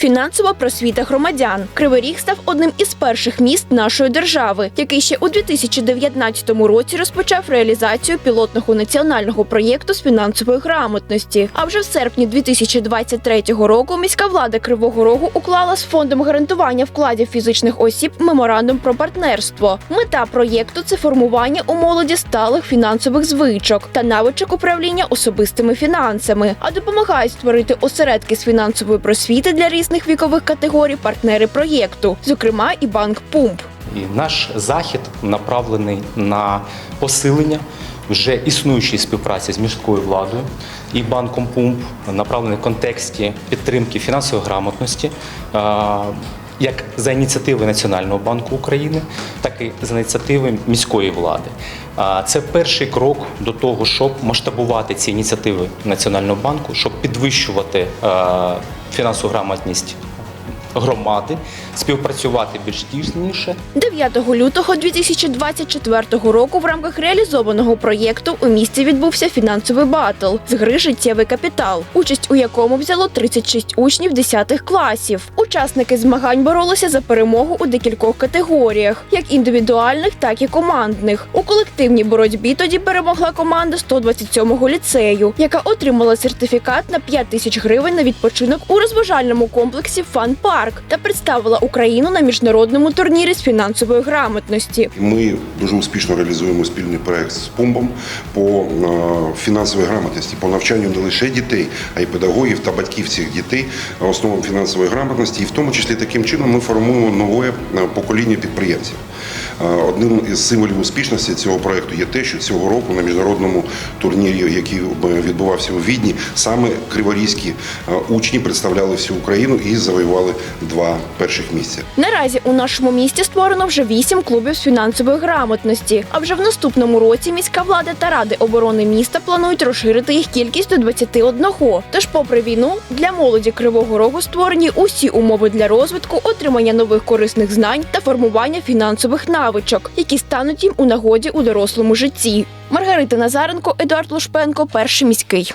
Фінансова просвіта громадян. Кривий Ріг став одним із перших міст нашої держави, який ще у 2019 році розпочав реалізацію пілотного національного проєкту з фінансової грамотності. А вже в серпні 2023 року міська влада Кривого Рогу уклала з фондом гарантування вкладів фізичних осіб меморандум про партнерство. Мета проєкту це формування у молоді сталих фінансових звичок та навичок управління особистими фінансами, а допомагають створити осередки з фінансової просвіти для різних вікових категорій партнери проєкту, зокрема і банк Пумп. І наш захід направлений на посилення вже існуючої співпраці з міською владою і банком Пумп, направлений в контексті підтримки фінансової грамотності. е, Як за ініціативи Національного банку України, так і за ініціативи міської влади. А Це перший крок до того, щоб масштабувати ці ініціативи Національного банку, щоб підвищувати е, фінансову грамотність громади, співпрацювати більш тісніше 9 лютого 2024 року в рамках реалізованого проєкту у місті відбувся фінансовий батл з гри Життєвий капітал, участь у якому взяло 36 учнів 10 класів. Учасники змагань боролися за перемогу у декількох категоріях, як індивідуальних, так і командних. У колективній боротьбі тоді перемогла команда 127-го ліцею, яка отримала сертифікат на 5 тисяч гривень на відпочинок у розважальному комплексі Фан Парк та представила Україну на міжнародному турнірі з фінансової грамотності. Ми дуже успішно реалізуємо спільний проект з Пумбом по е, фінансовій грамотності, по навчанню не лише дітей, а й педагогів та батьків цих дітей основам фінансової грамотності. І в тому числі таким чином ми формуємо нове е, покоління підприємців. Одним із символів успішності цього проекту є те, що цього року на міжнародному турнірі, який е, відбувався у Відні, саме криворізькі е, учні представляли всю Україну і завоювали два перших місця. Наразі у нашому місті створено вже вісім клубів з фінансової грамотності. А вже в наступному році міська влада та ради оборони міста планують розширити їх кількість до 21. Тож, попри війну, для молоді Кривого Рогу створені усі умови для розвитку, отримання нових корисних знань та формування фінансових навичок, які стануть їм у нагоді у дорослому житті. Маргарита Назаренко, Едуард Лушпенко, перший міський.